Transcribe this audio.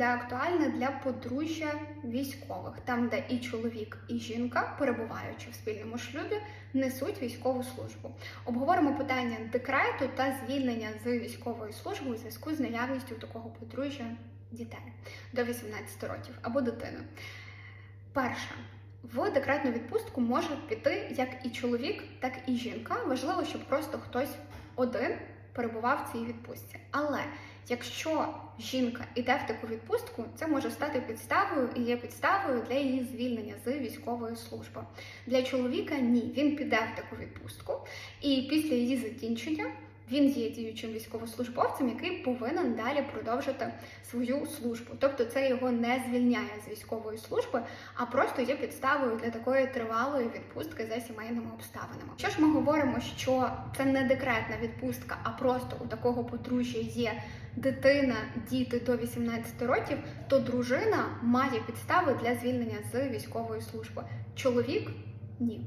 буде актуальне для подружжя військових, там, де і чоловік, і жінка, перебуваючи в спільному шлюбі, несуть військову службу. Обговоримо питання декрету та звільнення з військової служби у зв'язку з наявністю такого подружжя дітей до 18 років або дитини. Перше. В декретну відпустку може піти як і чоловік, так і жінка. Важливо, щоб просто хтось один перебував в цій відпустці. Але якщо жінка йде в таку відпустку, це може стати підставою і є підставою для її звільнення з військової служби. Для чоловіка ні, він піде в таку відпустку, і після її закінчення він є діючим військовослужбовцем, який повинен далі продовжити свою службу. Тобто це його не звільняє з військової служби, а просто є підставою для такої тривалої відпустки за сімейними обставинами. Що ж ми говоримо, що це не декретна відпустка, а просто у такого подружжя є дитина, діти до 18 років, то дружина має підстави для звільнення з військової служби. Чоловік ні.